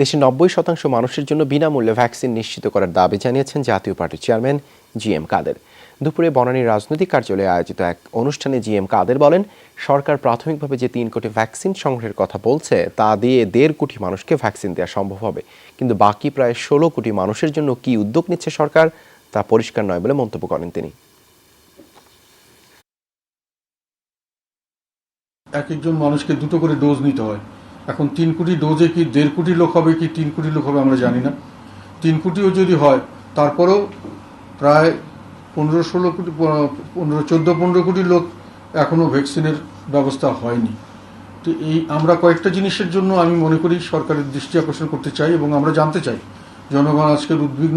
দেশে নব্বই শতাংশ মানুষের জন্য বিনামূল্যে ভ্যাকসিন নিশ্চিত করার দাবি জানিয়েছেন জাতীয় পার্টির চেয়ারম্যান জি এম কাদের। দুপুরে বনানীর রাজনৈতিক কার্যালয়ে আয়োজিত এক অনুষ্ঠানে জি এম কাদের বলেন, সরকার প্রাথমিকভাবে যে তিন কোটি ভ্যাকসিন সংগ্রহের কথা বলছে, তা দিয়ে দেড় কোটি মানুষকে ভ্যাকসিন দেওয়া সম্ভব হবে। কিন্তু বাকি প্রায় ষোলো কোটি মানুষের জন্য কি উদ্যোগ নিচ্ছে সরকার, তা পরিষ্কার নয় বলে মন্তব্য করেন তিনি। এক একজন মানুষকে দুটো করে ডোজ নিতে হয়। এখন তিন কোটি ডোজে কি দেড় কোটি লোক হবে কি তিন কোটি লোক হবে আমরা জানি না। তিন কোটিও যদি হয়, তারপরেও প্রায় পনেরো ষোলো কোটি, পনেরো, চোদ্দ, পনেরো কোটি লোক এখনও ভ্যাকসিনের ব্যবস্থা হয়নি। তো এই আমরা কয়েকটা জিনিসের জন্য আমি মনে করি সরকারের দৃষ্টি আকর্ষণ করতে চাই এবং আমরা জানতে চাই। জনগণ আজকের উদ্বিগ্ন